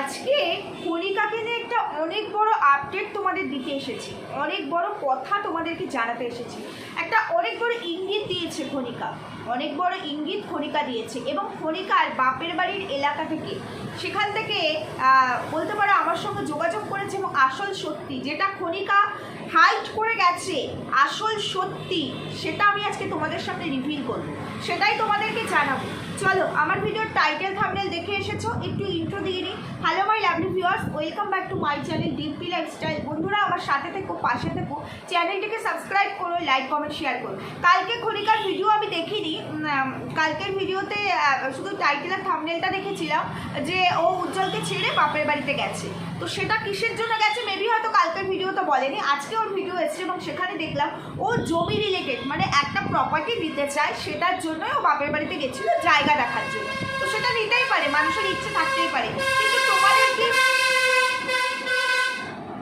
আজকে কণিকাকে নিয়ে একটা অনেক বড় আপডেট তোমাদের দিতে এসেছি। অনেক বড় কথা তোমাদেরকে জানাতে এসেছি। একটা অনেক বড় ইঙ্গিত দিয়েছে খনিকা অনেক বড় ইঙ্গিত খনিকা দিয়েছে এবং খনিকার বাপের বাড়ির এলাকা থেকে। সেখান থেকে বলতে পারো আমার সঙ্গে যোগাযোগ করেছে এবং আসল সত্যি। যেটা খনিকা হাইট করে গেছে, আসল সত্যি, সেটা আমি আজকে তোমাদের সামনে রিভিল করব। সেটাই তোমাদেরকে জানাব। চলো, আমার ভিডিওর টাইটেল থামনেল দেখে এসেছ, একটু ইন্ট্রো দিয়ে নিই। Hello my lovely viewers welcome back to my channel Dimpi lifestyle বন্ধুরা, আমার সাথে থেকো, পাশে থেকো, চ্যানেলটিকে সাবস্ক্রাইব করো লাইক কমেন্ট শেয়ার করো। কালকে খনিকার ভিডিও আমি দেখিনি কালকের ভিডিওতে শুধু টাইটেল আর থামনেলটা দেখেছিলাম, যে ও উজ্জ্বলকে ছেড়ে বাপের বাড়িতে গেছে। তো সেটা কিসের জন্য গেছে? মেবি হয়তো কালকের ভিডিওতে বলেনি, আজকে ওর ভিডিও এসেছে এবং সেখানে দেখলাম ও জমি রিলেটেড মানে একটা প্রপার্টি নিতে চায়, সেটার জন্যই ও বাপের বাড়িতে গেছিল জায়গা দেখার জন্য। তো সেটা নিতেই পারে, মানুষের ইচ্ছে থাকতেই পারে। কিন্তু তোমাদের কি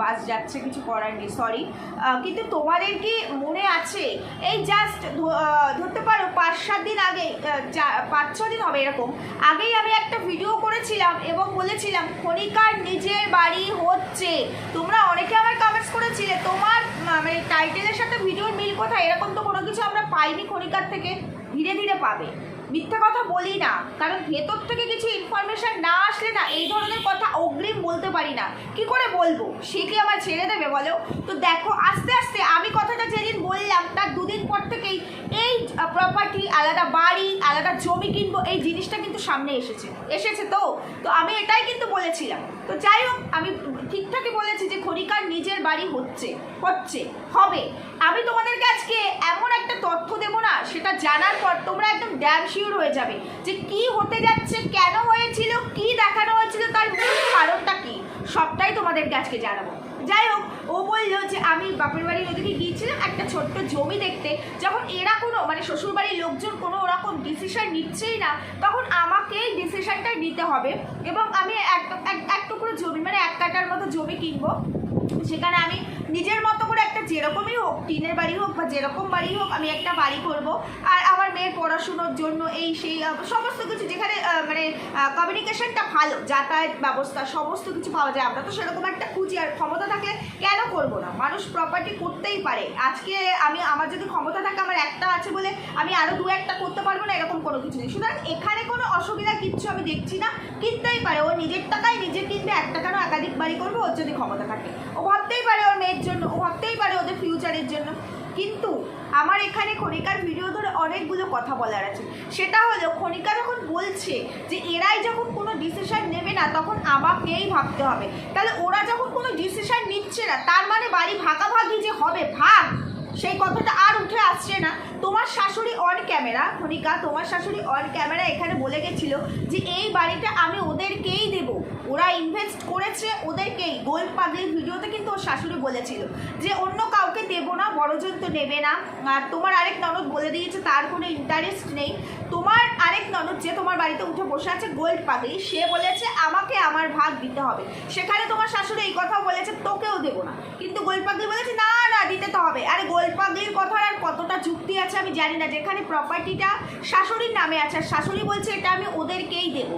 বাস যাচ্ছে, কিছু করার নেই সরি কিন্তু তোমাদের কি মনে আছে? এই জাস্ট ধরতে পারো পাঁচ সাত দিন আগে পাঁচ ছ দিন হবে এরকম, আগেই আমি একটা ভিডিও করেছিলাম এবং বলেছিলাম খনিকার নিজের বাড়ি হচ্ছে। তোমরা অনেকে আমার কমেন্টস করেছিলে, তোমার মানে টাইটেলের সাথে ভিডিওর মিল কোথায়? এরকম তো কোনো কিছু আমরা পাইনি খনিকার থেকে, ধীরে ধীরে পাবে। মিথ্যা কথা বলি না। কারণ ভেতর থেকে কিছু ইনফরমেশন না আসলে না এই ধরনের কথা অগ্রিম বলতে পারি না। কি করে বলব? সে কি আমার ছেড়ে দেবে বলো? তো দেখো, আস্তে আস্তে আমি কথাটা যেদিন বললাম, তার দুদিন পর থেকেই এই প্রপার্টি আলাদা বাড়ি, আলাদা জমি কিনবো, এই জিনিসটা কিন্তু সামনে এসেছে। এসেছে তো? তো আমি এটাই কিন্তু বলেছিলাম। তো যাই হোক, আমি ঠিকঠাকই বলেছি যে খনিকার নিজের বাড়ি হচ্ছে হচ্ছে, হবে। আমি তোমাদেরকে আজকে এমন একটা তথ্য দেবো না, সেটা জানার পর তোমরা একদম ড্যাম শিওর হয়ে যাবে যে কি হতে যাচ্ছে, কেন হয়েছিল, কি দেখানো হয়েছিল, তার মূল কারণটা কি? সবটাই তোমাদেরকে আজকে জানাব। যাই হোক, ও বলল যে আমি বাপের বাড়ির ওদিকে গিয়েছিলাম একটা ছোট্ট জমি দেখতে, যখন এরা কোনো মানে শ্বশুরবাড়ির লোকজন কোনো ওরকম ডিসিশন নিচ্ছেই না, তখন আমাকেই ডিসিশনটা নিতে হবে এবং আমি এক- এক টুকরো জমি মানে এক কাটার মতো জমি কিনবো। সেখানে আমি নিজের মতো করে একটা যেরকমই হোক, টিনের বাড়ি হোক বা যেরকম বাড়ি হোক, আমি একটা বাড়ি করব। আর আমার মেয়ের পড়াশুনোর জন্য এই সেই সমস্ত কিছু যেখানে মানে কমিউনিকেশনটা ভালো, যাতায়াত ব্যবস্থা, সমস্ত কিছু পাওয়া যায়। আমরা তো সেরকম একটা খুঁজি, আর ক্ষমতা থাকলে কেন করব না? মানুষ প্রপার্টি করতেই পারে। আজকে আমি, আমার যদি ক্ষমতা থাকে, আমার একটা আছে বলে আমি আরও দু একটা করতে পারব না, এরকম কোনো কিছু নেই। সুতরাং এখানে কোনো অসুবিধা কিচ্ছু আমি দেখছি না। কিনতেই পারে। ও নিজের টাকায় নিজে কিনবে, একটা কেন একাধিক বাড়ি করবে, ওর যদি ক্ষমতা থাকে। ও ভাবতেই পারে ওর মেয়ের জন্য, ও ভাবতেই পারে ওদের ফিউচারের জন্য। কিন্তু আমার এখানে খনিকার ভিডিও ধরে অনেকগুলো কথা বলার আছে। সেটা হলো, খনিকা যখন বলছে যে এরাই যখন কোনো ডিসিশান নেবে না, তখন আমাকেই ভাবতে হবে। তাহলে ওরা যখন কোনো ডিসিশান নিচ্ছে না, তার মানে বাড়ি ভাগাভাগি যে হবে, ভাগ। সেই কথাটা আর উঠে আসছে না। তোমার শাশুড়ি অন ক্যামেরা খনিকা, তোমার শাশুড়ি অন ক্যামেরা এখানে বলে গেছিল যে, এই বাড়িটা আমি ওদেরকেই দেব। ওরা ইনভেস্ট করেছে ওদেরকেই। গোল পাগলির ভিডিওতে কিন্তু ওর শাশুড়ি বলেছিল যে, অন্য কাউকে দেবো না, বড়জন তো নেবে না। আর তোমার আরেক ননদ বলে দিয়েছে, তার কোনো ইন্টারেস্ট নেই। তোমার আরেক ননদ যে, তোমার বাড়িতে উঠে বসে আছে গোল্ড পাগলি। সে বলেছে, আমাকে আমার ভাগ দিতে হবে। সেখানে তোমার শাশুড়ি এই কথা বলেছে, তোকেও দেবো না। কিন্তু গোল্ড পাগলি বলেছে, না না, দিতে তো হবে। আরে গোল্ড পাগলির কথা আর কতটা যুক্তি আছে আমি জানি না। যেখানে প্রপার্টিটা শাশুড়ির নামে আছে, আর শাশুড়ি বলছে এটা আমি ওদেরকেই দেবো।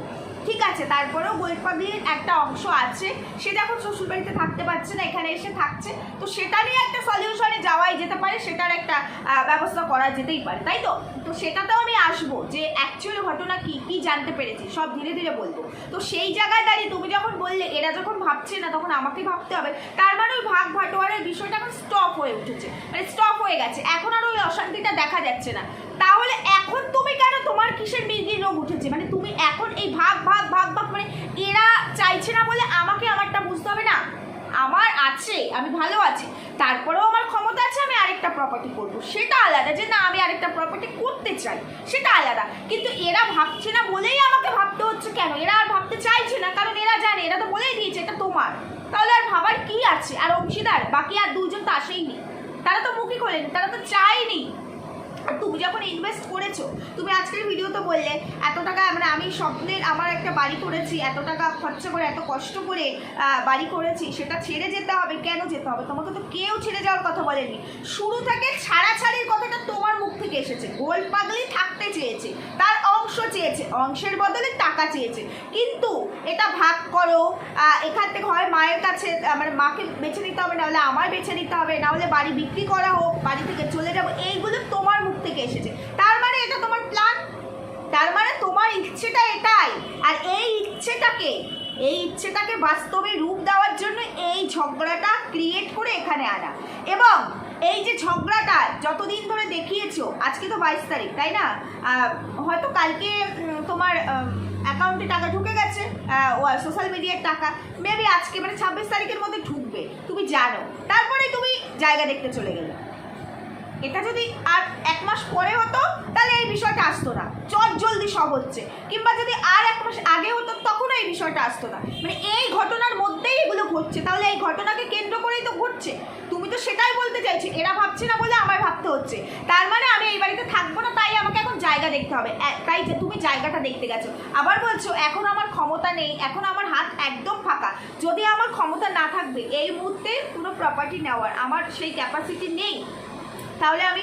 ঠিক আছে, তারপরেও গোল্ড পাগলির একটা অংশ আছে। সে যখন শ্বশুরবাড়িতে থাকতে পারছে না, এখানে এসে থাকছে। তো সেটা নিয়ে একটা সলিউশনে যাওয়াই যেতে পারে, সেটার একটা ব্যবস্থা করা যেতেই পারে, তাই তো? তো সেটাতেও আমি আসব যে অ্যাকচুয়ালি ঘটনা কি কি জানতে পেরেছি, সব ধীরে ধীরে বলব। তো সেই জায়গায় দাঁড়িয়ে তুমি যখন বললে, এরা যখন ভাবছে না, তখন আমাকে ভাবতে হবে। তার মানে ওই ভাগ ভাটোয়ারের বিষয়টা এখন স্টপ হয়ে উঠেছে মানে স্টপ হয়ে গেছে। এখন আর ওই অশান্তিটা দেখা যাচ্ছে না। তাহলে এখন তুমি তোমার কিসের মির্গির রোগ উঠেছে? মানে তুমি এখন এই ভাগ ভাগ ভাগ ভাগ মানে এরা চাইছে না বলে আমাকে আমারটা বুঝতে হবে না? আমার আছে, আমি ভালো আছি। তারপরেও আমার ক্ষমতা আছে, আমি আরেকটা প্রপার্টি করব। সেটা আলাদা যে না, আমি আরেকটা প্রপার্টি করতে চাই। সেটা আলাদা। কিন্তু এরা ভাবছে না বলেই আমাকে ভাবতে হচ্ছে কেন? এরা আর ভাবতে চাইছে না, কারণ এরা জানে, এরা তো বলেই দিয়েছে, এটা তোমার। তাহলে আর ভাবার কি আছে? আর অংশীদার? বাকি আর দুজন তো আসেই আসেইনি তারা তো মুখই খোলেনি, তারা তো চায়নি। তুমি যখন ইনভেস্ট করেছ, তুমি আজকের ভিডিওতে বললে, এত টাকা মানে আমি স্বপ্নের আমার একটা বাড়ি করেছি, এত টাকা খরচা করে, এত কষ্ট করে বাড়ি করেছি, সেটা ছেড়ে যেতে হবে, কেন যেতে হবে? তোমাকে তো কেউ ছেড়ে যাওয়ার কথা বলেনি। শুরু থেকে ছাড়াছাড়ির কথাটা তোমার মুখ থেকে এসেছে। গোল পাগলি থাকতে চেয়েছে, তার অংশ চেয়েছে, অংশের বদলে টাকা চেয়েছে। কিন্তু এটা ভাগ করো এখান থেকে হয় মায়ের কাছে মানে মাকে বেছে নিতে হবে, নাহলে আমার বেছে নিতে হবে, নাহলে বাড়ি বিক্রি করা হোক, বাড়ি থেকে চলে যাব, এইগুলো তোমার মুখ থেকে এসেছে। তার মানে এটা তোমার প্ল্যান তার মানে তোমার ইচ্ছেটা এটাই। আর এই ইচ্ছেটাকে এই ইচ্ছেটাকে বাস্তবে রূপ দেওয়ার জন্য এই ঝগড়াটা ক্রিয়েট করে এখানে আনা। এবং এই যে ঝগড়াটা যতদিন ধরে দেখিয়েছো, আজকে তো বাইশ তারিখ, তাই না? হয়তো কালকে তোমার অ্যাকাউন্টে টাকা ঢুকে গেছে সোশ্যাল মিডিয়ার টাকা। মেবি আজকে মানে ছাব্বিশ তারিখের মধ্যে ঢুকবে, তুমি জানো। তারপরে তুমি জায়গা দেখতে চলে গেলে। এটা যদি আর এক মাস পরে হতো, তাহলে এই বিষয়টা আসতো না। চট জলদি সব হচ্ছে। কিংবা যদি আর এক মাস আগে হতো, তখনও এই বিষয়টা আসতো না। মানে এই ঘটনার মধ্যেই এগুলো ঘটছে। তাহলে এই ঘটনাকে কেন্দ্র করেই তো ঘটছে। তুমি তো সেটাই বলতে চাইছো। এরা ভাবছে না বলে আমায় ভাবতে হচ্ছে। তার মানে আমি এই বাড়িতে থাকব না, তাই আমাকে এখন জায়গা দেখতে হবে। তাই যে তুমি জায়গাটা দেখতে গেছো। আবার বলছো, এখন আমার ক্ষমতা নেই, এখন আমার হাত একদম ফাঁকা। যদি আমার ক্ষমতা না থাকবে, এই মুহূর্তে কোনো প্রপার্টি নেওয়ার, আমার সেই ক্যাপাসিটি নেই। তাহলে আমি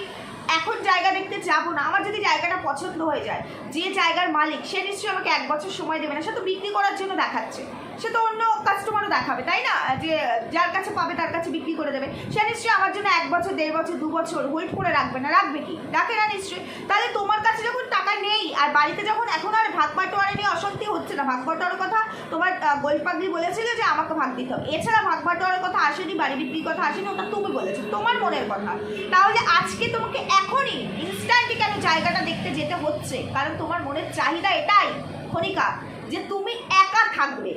এখন জায়গা দেখতে যাব না। আমার যদি জায়গাটা পছন্দ হয়ে যায়, যে জায়গার মালিক, সে নিশ্চয়ই আমাকে এক বছর সময় দেবে না। সে তো বিক্রি করার জন্য দেখাচ্ছে। সে তো অন্য কাস্টমারও দেখাবে, তাই না? যে যার কাছে পাবে তার কাছে বিক্রি করে দেবে। সে নিশ্চয়ই আমার জন্য এক বছর, দেড় বছর, দু বছর হোল্ড করে রাখবে না। রাখবে কি? রাখে না নিশ্চয়ই। তাহলে তোমার কাছে যখন টাকা নেই, আর বাড়িতে যখন এখন আর ভাগ বাটোয়ারা নিয়ে অশান্তি হচ্ছে না, ভাগ বাটোয়ারার কথা তোমার গোলপাগলি বলেছিল যে আমাকে ভাগ দিতে হবে। এছাড়া ভাগ বাটোয়ারার কথা আসেনি, বাড়ি বিক্রির কথা আসেনি, ওটা তুমি বলেছ। তোমার মনের কথা। তাহলে আজকে তোমাকে এখনই ইনস্ট্যান্টলি কেন জায়গাটা দেখতে যেতে হচ্ছে? কারণ তোমার মনের চাহিদা এটাই, খনিকা, যে তুমি একা থাকবে।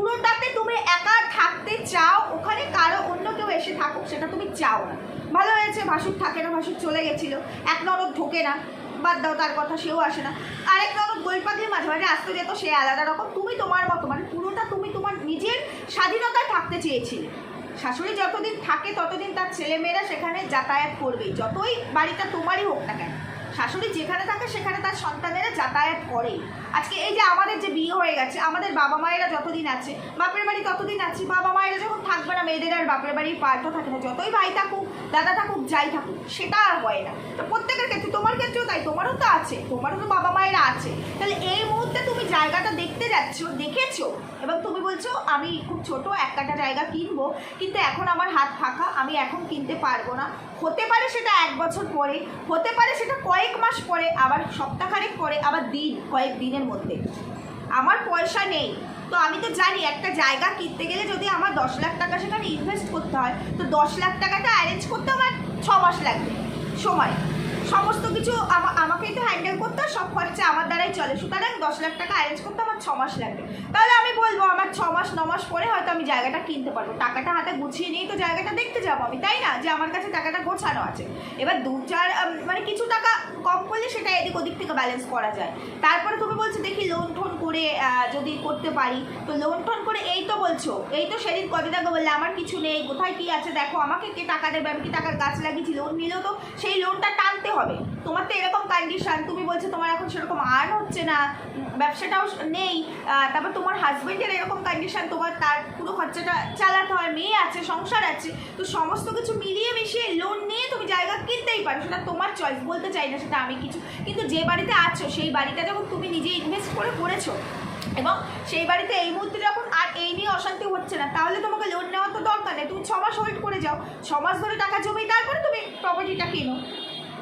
পুরোটাতে তুমি একা থাকতে চাও, ওখানে কারও অন্য কেউ এসে থাকুক, সেটা তুমি চাও না। ভালো হয়েছে, ভাসুর থাকে না, ভাসুর চলে গেছিল। এক নরদ ঢোকে না, বাদ দাও তার কথা, সেও আসে না। আরেক নরদ গোলপাগলি মাঝে মাঝে আসতে যেত, সে আলাদা রকম। তুমি তোমার মতো মানে পুরোটা তুমি তোমার নিজের স্বাধীনতায় থাকতে চেয়েছিলে। শাশুড়ি যতদিন থাকে, ততদিন তার ছেলেমেয়েরা সেখানে যাতায়াত করবেই। যতই বাড়িটা তোমারই হোক না কেন শাশুড়ি যেখানে থাকে সেখানে তার সন্তানেরা যাতায়াত করে। আজকে এই যে আমাদের যে বিয়ে হয়ে গেছে, আমাদের বাবা মায়েরা যতদিন আছে, বাপের বাড়ি ততদিন আছে, বাবা মায়েরা যখন থাকবে না, মেয়েদের আর বাপের বাড়ির পার্টও থাকে না, যতই ভাই থাকুক, দাদা থাকুক, যাই থাকুক, সেটা আর হয় না। তো প্রত্যেকের ক্ষেত্রে, তোমার ক্ষেত্রেও তাই, তোমারও তো আছে, তোমারও তো বাবা মায়েরা আছে। তাহলে এই মুহূর্তে তুমি জায়গাটা দেখতে যাচ্ছ, দেখেছ? এবং তুমি বলছো, আমি খুব ছোট, এক কাটা জায়গা কিনবো, কিন্তু এখন আমার হাত ফাঁকা, আমি এখন কিনতে পারব না। হতে পারে সেটা এক বছর পরে, হতে পারে সেটা কয়েক মাস পরে, আবার সপ্তাহখানেক পরে, আবার দিন, কয়েক দিনের মধ্যে। আমার পয়সা নেই। তো আমি তো জানি, একটা জায়গা কিনতে গেলে যদি আমার দশ লাখ টাকা সেখানে ইনভেস্ট করতে হয়, তো দশ লাখ টাকাটা অ্যারেঞ্জ করতে আমার ছ মাস লাগবে। সময়। সমস্ত কিছু আমা- আমাকেই তো হ্যান্ডেল করতে হয়, সব খরচা আমার দ্বারাই চলে। সুতরাং দশ লাখ টাকা অ্যারেঞ্জ করতে আমার ছ মাস লাগবে। তাহলে আমি বলব, আমার ছ মাস ন মাস পরে হয়তো আমি জায়গাটা কিনতে পারব। টাকাটা হাতে গুছিয়ে নিয়েই তো জায়গাটা দেখতে যাব আমি, তাই না? যে আমার কাছে টাকাটা গোছানো আছে। এবার দু, চার মানে কিছু টাকা কম করলে সেটা এদিক ওদিক থেকে ব্যালেন্স করা যায়। তারপরে তুমি বলছো, দেখি লোন টোন করে যদি করতে পারি। তো লোন টোন করে এই তো বলছো, এই তো সেদিন কদিন আগে বললে, আমার কিছু নেই, কোথায় কি আছে, দেখো, আমাকে কে টাকা দেবে, আমি কি টাকার গাছ লাগিয়েছি? লোন নিলেও তো, সেই লোনটা টানতে হবে? তোমার তো এরকম কন্ডিশন তুমি বলছো তোমার এখন সেরকম আর্ন হচ্ছে না, ব্যবসাটাও নেই তারপর তোমার হাজবেন্ডের এরকম কন্ডিশন তোমার তার পুরো খরচাটা চালাতে হয়, মেয়ে আছে, সংসার আছে, তো সমস্ত কিছু মিলিয়ে মিশিয়ে লোন নিয়ে তুমি জায়গা কিনতেই পারো, সেটা তোমার চয়েস বলতে চাই না সেটা আমি কিছু, কিন্তু যে বাড়িতে আছো, সেই বাড়িটা যখন তুমি নিজে ইনভেস্ট করে করেছ, এবং সেই বাড়িতে এই মুহূর্তে যখন আর এই নিয়ে অশান্তি হচ্ছে না, তাহলে তোমাকে লোন নেওয়ার তো দরকার নেই, তুমি ছ মাস হোল্ড করে যাও, ছ মাস ধরে টাকা জমি তারপরে তুমি প্রপার্টিটা কিনো।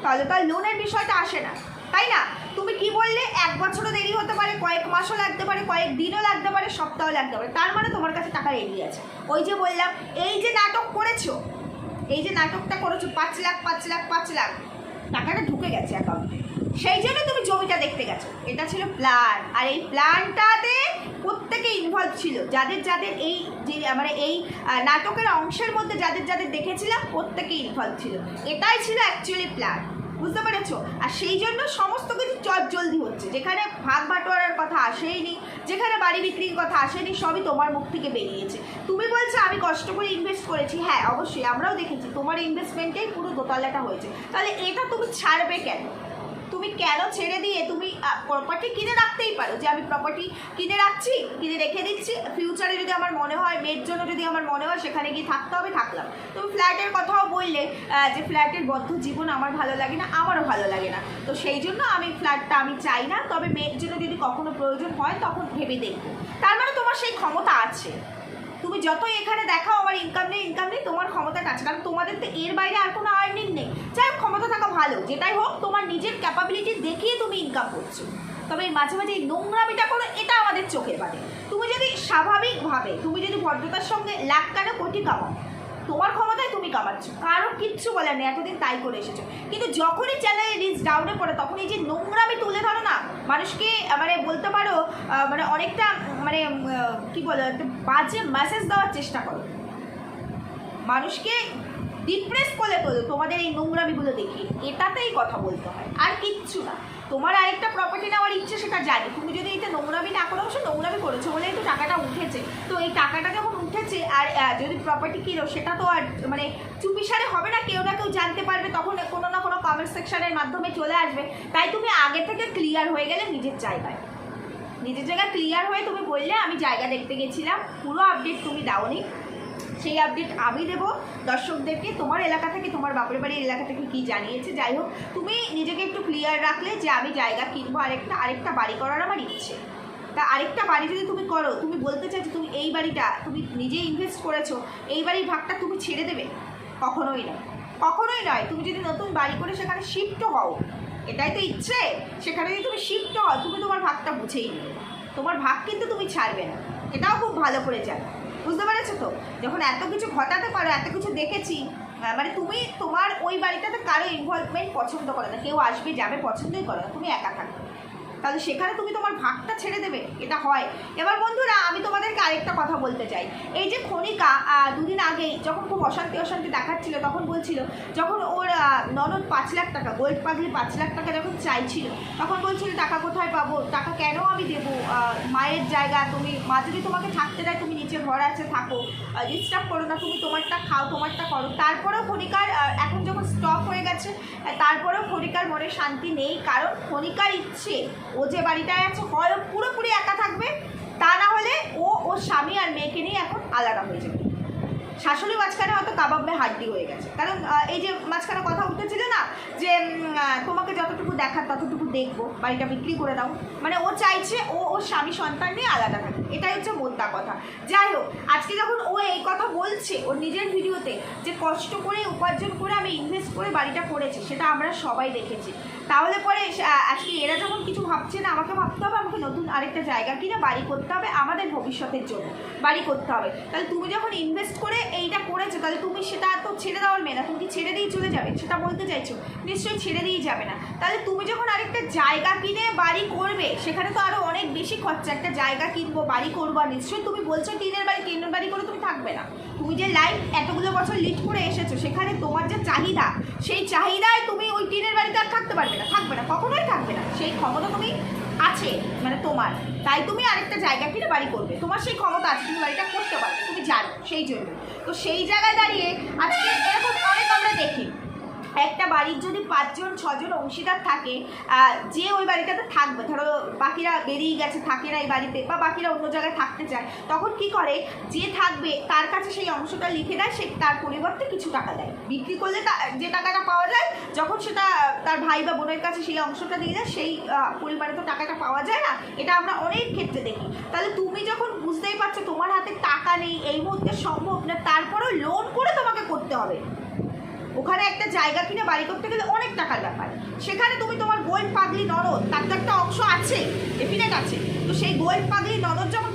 তাহলে তো লোনের বিষয়টা আসে না। তাই না? তুমি কি বললে? এক বছরও দেরি হতে পারে, কয়েক মাসও লাগতে পারে, কয়েক দিনও লাগতে পারে সপ্তাহ লাগতে পারে। তার মানে তোমার কাছে টাকা রেডি আছে। ওই যে বললাম, এই যে নাটক করেছ, এই যে নাটকটা করেছ, পাঁচ লাখ পাঁচ লাখ পাঁচ লাখ টাকাটা ঢুকে গেছে অ্যাকাউন্টে সেই জন্য তুমি জমিটা দেখতে গেছো। এটা ছিল প্ল্যান আর এই প্ল্যানটাতে প্রত্যেকে ইনভলভ ছিল। যাদের যাদের এই যে মানে এই নাটকের অংশের মধ্যে যাদের যাদের দেখেছিলাম, প্রত্যেকে ইনভলভ ছিল। এটাই ছিল অ্যাকচুয়ালি প্ল্যান বুঝতে পেরেছ? আর সেই জন্য সমস্ত কিছু চট জলদি হচ্ছে। যেখানে ভাগ বাটোয়ারার কথা আসেইনি যেখানে বাড়ি বিক্রির কথা আসেনি, সবই তোমার মুখ থেকে বেরিয়েছে। তুমি বলছো, আমি কষ্ট করে ইনভেস্ট করেছি। হ্যাঁ অবশ্যই, আমরাও দেখেছি। তোমার ইনভেস্টমেন্টেই পুরো দোতলাটা হয়েছে। তাহলে এটা তুমি ছাড়বে কেন? তুমি কেন ছেড়ে দিয়ে তুমি প্রপার্টি কিনে রাখতেই পারো? যে আমি প্রপার্টি কিনে রাখছি, কিনে রেখে দিচ্ছি ফিউচারে যদি আমার মনে হয় মেয়ের জন্য যদি আমার মনে হয়, সেখানে গিয়ে থাকতে হবে, থাকলাম। তুমি ফ্ল্যাটের কথাও বললে যে ফ্ল্যাটের বদ্ধ জীবন আমার ভালো লাগে না, আমারও ভালো লাগে না। তো সেই জন্য আমি ফ্ল্যাটটা আমি চাই না, তবে মেয়ের জন্য যদি কখনো প্রয়োজন হয়, তখন ভেবে দেখব। তার মানে তোমার সেই ক্ষমতা আছে। তুমি যতই এখানে দেখাও, আমার ইনকাম নেই ইনকাম নেই, তোমার ক্ষমতা আছে কারণ তোমাদের তো এর বাইরে আর কোনো আর্নিং নেই। যাই ক্ষমতা থাকা ভালো। যেটাই হোক, তোমার নিজের ক্যাপাবিলিটি দেখিয়ে তুমি ইনকাম করছ। তবে এই মাঝে মাঝে এই নোংরামিটা করো, এটা আমাদের চোখের বাদে তুমি যদি স্বাভাবিকভাবে, তুমি যদি ভদ্রতার সঙ্গে লাখ কেন কোটি কামাও তোমার ক্ষমতায় তুমি কামাচ্ছ। কারোর কিচ্ছু বলার নেই, এতদিন তাই করে এসেছ। কিন্তু যখনই চ্যানেলে রিচ ডাউনে পড়ে, তখন এই যে নোংরামি তুলে ধরো না, মানুষকে মানে বলতে পারো মানে অনেকটা মানে কি বলো, একটা বাজে মেসেজ দেওয়ার চেষ্টা করো। মানুষকে ডিপ্রেস করে তোলো তোমাদের এই নোংরামিগুলো দেখি এটাতেই কথা বলতে হয়, আর কিচ্ছু না। তোমার আরেকটা প্রপার্টি নেওয়ার ইচ্ছে, সেটা জানি। তুমি যদি এটা নোংরামি না করো, অবশ্য নোংরামি করেছ বলে একটু টাকাটা উঠেছে। তো এই টাকাটা যখন উঠেছে আর যদি প্রপার্টি কিনো, সেটা তো আর মানে চুপিসারে হবে না, কেউ না কেউ জানতে পারবে, তখন কোনো না কোনো কমেন্ট সেকশনের মাধ্যমে চলে আসবে। তাই তুমি আগে থেকে ক্লিয়ার হয়ে গেলে নিজের জায়গায়। নিজের জায়গায় ক্লিয়ার হয়ে তুমি বললে, আমি জায়গা দেখতে গেছিলাম, পুরো আপডেট তুমি দাওনি। সেই আপডেট আমি দেবো দর্শকদেরকে, তোমার এলাকা থেকে, তোমার বাপের বাড়ির এলাকা থেকে কি জানিয়েছে, যাই হোক, তুমি নিজেকে একটু ক্লিয়ার রাখলে যে আমি জায়গা কিনবো, আরেকটা আরেকটা বাড়ি করার আমার ইচ্ছে। তা আরেকটা বাড়ি যদি তুমি করো, তুমি বলতে চাইছো তুমি এই বাড়িটা তুমি নিজে ইনভেস্ট করেছ, এই বাড়ির ভাগটা তুমি ছেড়ে দেবে? কখনোই নয়। কখনোই নয়, তুমি যদি নতুন বাড়ি করে সেখানে শিফট হও, এটাই তো ইচ্ছে, সেখানে যদি তুমি শিফট হও, তুমি তোমার ভাগটা বুঝেই নেবে তোমার ভাগ কিন্তু তুমি ছাড়বে না। এটাও খুব ভালো করে জানো। বুঝতে পেরেছ তো? যখন এত কিছু ঘটাতে পারো, এত কিছু দেখেছি মানে তুমি তোমার ওই বাড়িটাতে কারও ইনভলভমেন্ট পছন্দ করে না। কেউ আসবে, যাবে, পছন্দই করে না। তুমি একা থাকবে। তাহলে সেখানে তুমি তোমার ভাগটা ছেড়ে দেবে, এটা হয়। এবার বন্ধুরা, আমি তোমাদেরকে আরেকটা কথা বলতে চাই। এই যে খনিকা দুদিন আগেই যখন খুব অশান্তি অশান্তি দেখাচ্ছিল, তখন বলছিল, যখন ওর ননদ পাঁচ লাখ টাকা, গোল্ড পাগলি পাঁচ লাখ টাকা যখন চাইছিল, তখন বলছিল, টাকা কোথায় পাবো? টাকা কেন আমি দেবো? মায়ের জায়গা, তুমি, মা যদি তোমাকে থাকতে দেয়, তুমি নিচে ঘর আছে, থাকো। ডিস্টার্ব করো না, তুমি তোমারটা খাও, তোমারটা করো। তারপরেও খনিকার এখন যখন স্টপ হয়ে গেছে, তারপরেও খনিকার মনে শান্তি নেই, কারণ খনিকার ইচ্ছে ও যে বাড়িটায় আছে, হয় পুরোপুরি একা থাকবে, তা না হলে ও ওর স্বামী আর মেয়েকে নিয়ে এখন আলাদা হয়ে যাবে। শাশুড়ি মাঝখানে হয়তো কাবাবে হাড্ডি হয়ে গেছে। কারণ এই যে মাঝখানে কথা উঠেছিল না, যে তোমাকে যতটুকু দেখার ততটুকু দেখব, বাড়িটা বিক্রি করে দাও। মানে ও চাইছে ও ওর স্বামী সন্তান নিয়ে আলাদা থাকে এটাই হচ্ছে মোদ্দা কথা। যাই হোক, আজকে যখন ও এই কথা বলছে ওর নিজের ভিডিওতে যে কষ্ট করে, উপার্জন করে আমি ইনভেস্ট করে বাড়িটা করেছি, সেটা আমরা সবাই দেখেছি। তাহলে পরে আজকে এরা যখন কিছু ভাবছে না, আমাকে ভাবতে হবে, আমাকে নতুন আরেকটা জায়গা কিনে, বাড়ি করতে হবে আমাদের ভবিষ্যতের জন্য, বাড়ি করতে হবে। তাহলে তুমি যখন ইনভেস্ট করে এইটা করেছ, তাহলে তুমি সেটা তো ছেড়ে দেওয়ার মেয়ে না, তুমি কি ছেড়ে দিয়ে চলে যাবে? সেটা বলতে চাইছো, নিশ্চয়ই ছেড়ে দিয়ে যাবে না। তাহলে তুমি যখন আরেকটা জায়গা কিনে বাড়ি করবে, সেখানে তো আরও অনেক বেশি খরচা, একটা জায়গা কিনবো, বাড়ি করব, আর নিশ্চয়ই তুমি বলছো টিনের বাড়ি টিনের বাড়ি করে তুমি থাকবে না। তুমি যে লাইফ এতগুলো বছর লিড করে এসেছ, সেখানে তোমার যে চাহিদা, সেই চাহিদায় তুমি ওই টিনের বাড়িতে আর থাকতে পারবে না, থাকবে না, কখনোই থাকবে না। সেই ক্ষমতা তুমি আছে মানে তোমার। তাই তুমি আরেকটা জায়গা কিনে বাড়ি করবে, তোমার সেই ক্ষমতা আছে, তুমি বাড়িটা করতে পারবে জানো সেই জন্য। তো সেই জায়গায় দাঁড়িয়ে আজকে এরকম অনেক আমরা দেখি। একটা বাড়ির যদি পাঁচজন, ছজন অংশীদার থাকে যে ওই বাড়িটাতে থাকবে, ধরো বাকিরা বেরিয়ে গেছে, থাকে না এই বাড়িতে, বা বাকিরা অন্য জায়গায় থাকতে চায়, তখন কি করে? যে থাকবে, তার কাছে সেই অংশটা লিখে দেয়, সে তার পরিবর্তে কিছু টাকা দেয়। বিক্রি করলে যে টাকাটা পাওয়া যায়, যখন সেটা তার ভাই বা বোনের কাছে সেই অংশটা দিয়ে দেয়, সেই পরিমাণে তো টাকাটা পাওয়া যায় না, এটা আমরা অনেক ক্ষেত্রে দেখি। তাহলে তুমি যখন বুঝতেই পারছ তোমার হাতে টাকা নেই, এই মুহূর্তে সম্ভব না, তারপরেও লোন করে তোমাকে করতে হবে। ওখানে একটা জায়গা কিনে বাড়ি করতে গেলে অনেক টাকার ব্যাপার। সেখানে তুমি তোমার গোয়েল পাগলি ননদ, তার তো একটা অংশ আছে ডেফিনেট আছে। তো সেই গোয়েল পাগলি ননদ যখন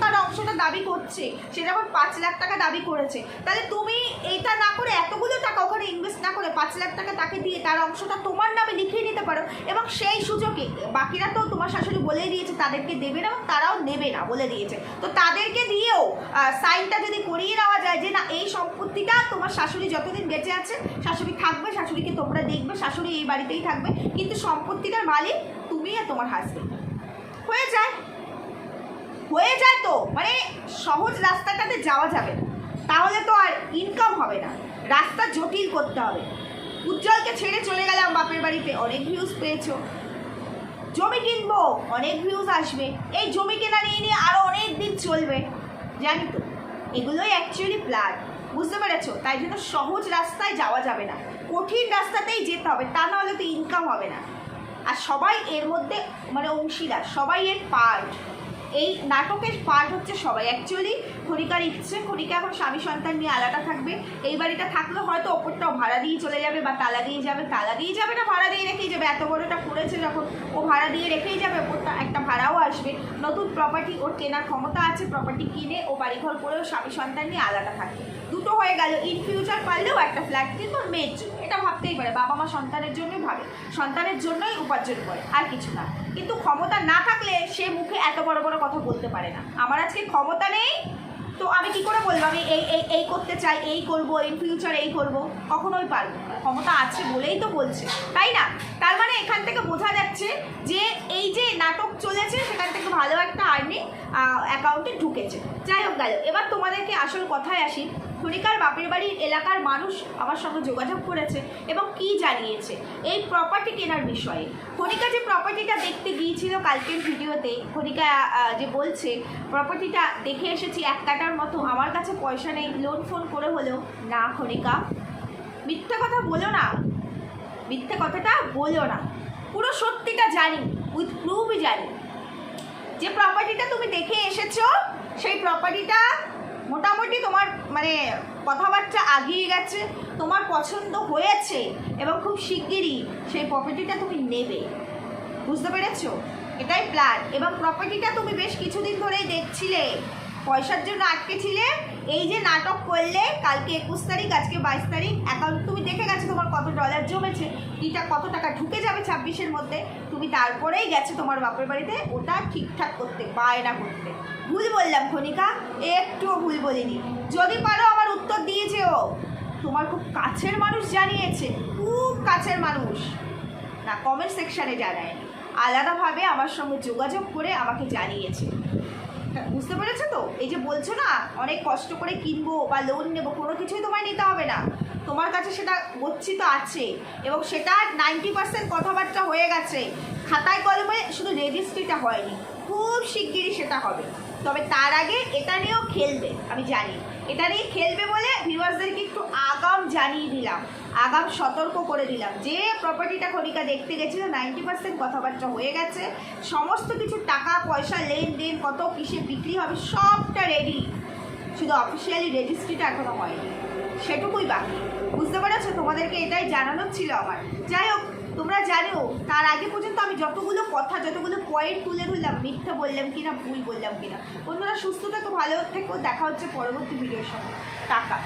দাবি করছে, সে যখন পাঁচ লাখ টাকা দাবি করেছে, তাহলে তুমি এইটা না করে এতগুলো টাকা ওখানে ইনভেস্ট না করে পাঁচ লাখ টাকা তাকে দিয়ে তার অংশটা তোমার নামে লিখিয়ে নিতে পারো এবং সেই সুযোগে বাকিরা তো তোমার শাশুড়ি বলেই দিয়েছে, তাদেরকে দেবে না এবং তারাও নেবে না বলে দিয়েছে। তো তাদেরকে দিয়েও সাইনটা যদি করিয়ে নেওয়া যায় যে না, এই সম্পত্তিটা তোমার শাশুড়ি যতদিন বেঁচে আছে, শাশুড়ি থাকবে, শাশুড়িকে তোমরা দেখবে, শাশুড়ি এই বাড়িতেই থাকবে, কিন্তু সম্পত্তিটার মালিক তুমি আর তোমার হাজবেন্ড হয়ে যায়। হয়ে যায়। মানে সহজ রাস্তাটাতে যাওয়া যাবে না। তাহলে তো আর ইনকাম হবে না। রাস্তা জটিল করতে হবে। উজ্জ্বলকে ছেড়ে চলে গেলাম বাপের বাড়িতে। অনেক ভিউজ পেয়েছ। জমি কিনবো, অনেক ভিউজ আসবে। এই জমি কেনা নিয়ে নিয়ে আরও অনেক দিন চলবে। জানি তো, এগুলোই অ্যাকচুয়ালি প্ল্যান বুঝতে পেরেছ? তাই জন্য সহজ রাস্তায় যাওয়া যাবে না। কঠিন রাস্তাতেই যেতে হবে, তা নাহলে তো ইনকাম হবে না। আর সবাই এর মধ্যে মানে অংশীদার, সবাই এর পার্ট এই নাটকের পার্ট হচ্ছে সবাই। অ্যাকচুয়ালি খনিকার ইচ্ছে খনিকা এখন স্বামী সন্তান নিয়ে আলাদা থাকবে। এই বাড়িটা থাকলে হয়তো ওপরটাও ভাড়া দিয়ে চলে যাবে বা তালা দিয়ে যাবে। তালা দিয়ে যাবে না, ভাড়া দিয়ে রেখেই যাবে। এত বড়টা করেছে যখন ও ভাড়া দিয়ে রেখেই যাবে, ওপরটা একটা ভাড়াও আসবে। নতুন প্রপার্টি ওর কেনার ক্ষমতা আছে প্রপার্টি কিনে ও বাড়িঘর করেও স্বামী সন্তান নিয়ে আলাদা থাকবে। দুটো হয়ে গেল। ইন ফিউচার পারলেও একটা ফ্ল্যাট কিন্তু মেয়ের জন্য এটা ভাবতেই পারে। বাবা মা সন্তানের জন্যই ভাবে। সন্তানের জন্যই উপার্জন করে। আর কিছু না। কিন্তু ক্ষমতা না থাকলে সে মুখে এত বড় বড় কথা বলতে পারে না। আমার আজকে ক্ষমতা নেই, তো আমি কি করে বলব? আমি এই এই এই করতে চাই, এই করব ইন ফিউচার এই করব, কখনোই পারব ক্ষমতা আছে বলেই তো বলছে, তাই না? তার মানে এখান থেকে বোঝা যাচ্ছে যে এই যে নাটক চলেছে, সেখান থেকে ভালো একটা আর্নিং অ্যাকাউন্টে ঢুকেছে। যাই হোক গেল এবার তোমাদেরকে আসল কথায় আসি। খনিকার বাপের বাড়ির এলাকার মানুষ আমার সঙ্গে যোগাযোগ করেছে এবং কি জানিয়েছে এই প্রপার্টি কেনার বিষয়ে। খনিকা যে প্রপার্টিটা দেখতে গিয়েছিল কালকের ভিডিওতে আহ, যে বলছে প্রপার্টিটা দেখে এসেছি এক কাটার মতো। আমার কাছে পয়সা নেই লোন ফোন করে হলেও। না খনিকা মিথ্যা কথা বলো না। মিথ্যে কথাটা বলো না। পুরো সত্যিটা জানি উইথ প্রুফই জানি। যে প্রপার্টিটা তুমি দেখে এসেছ সেই প্রপার্টিটা মোটামুটি তোমার মানে কথাবার্তা আগিয়ে গেছে, তোমার পছন্দ হয়েছে, এবং খুব শিগগিরই সেই প্রপার্টিটা তুমি নেবে। বুঝতে পেরেছ? এটাই প্ল্যান এবং প্রপার্টিটা তুমি বেশ কিছুদিন ধরেই দেখছিলে। পয়সার জন্য আটকে ছিলে এই যে নাটক করলে, কালকে একুশ তারিখ, আজকে বাইশ তারিখ অ্যাকাউন্ট তুমি দেখে গেছো তোমার কত ডলার জমেছে কিটা কত টাকা ঢুকে যাবে ছাব্বিশের মধ্যে, তুমি তারপরেই গেছো তোমার বাপের বাড়িতে, ওটা ঠিকঠাক করতে, বায়না করতে। ভুল বললাম, খনিকা। একটুও ভুল বলিনি। যদি পারো আমার উত্তর দিয়েছে ও তোমার খুব কাছের মানুষ জানিয়েছে, খুব কাছের মানুষ। না কমেন্ট সেকশানে জানায়নি। আলাদাভাবে আমার সঙ্গে যোগাযোগ করে আমাকে জানিয়েছে। বুঝতে পেরেছ তো? এই যে বলছো না, অনেক কষ্ট করে কিনবো বা লোন নেব, কোনো কিছুই তোমায় নিতে হবে না। তোমার কাছে সেটা গচ্ছিত আছে এবং সেটা নাইনটি পার্সেন্ট কথাবার্তা হয়ে গেছে। খাতায় কলমে শুধু রেজিস্ট্রিটা হয়নি, খুব শিগগিরই সেটা হবে। তবে তার আগে এটা নিয়েও খেলবে, আমি জানি। এটা নিয়ে খেলবে বলে ভিউয়ার্সদেরকে একটু আগাম জানিয়ে দিলাম, আগাম সতর্ক করে দিলাম। যে প্রপার্টিটা খনিকা দেখতে গেছিল নাইনটি পার্সেন্ট কথাবার্তা হয়ে গেছে। সমস্ত কিছু টাকা, পয়সা, লেনদেন, কত কিসে বিক্রি হবে, সবটা রেডি শুধু অফিসিয়ালি রেজিস্ট্রিটা এখনও হয়নি। সেটুকুই বাকি। বুঝতে পেরেছ? তোমাদেরকে এটাই জানানোর ছিল আমার। যাই হোক তোমরা জানো, তার আগে পর্যন্ত আমি যতগুলো কথা, যতগুলো পয়েন্ট তুলে ধরলাম, মিথ্যা বললাম কি না ভুল বললাম কি না অন্যরা সুস্থ থাকো, ভালো থেকো, দেখা হচ্ছে পরবর্তী ভিডিওর সঙ্গে। টাকা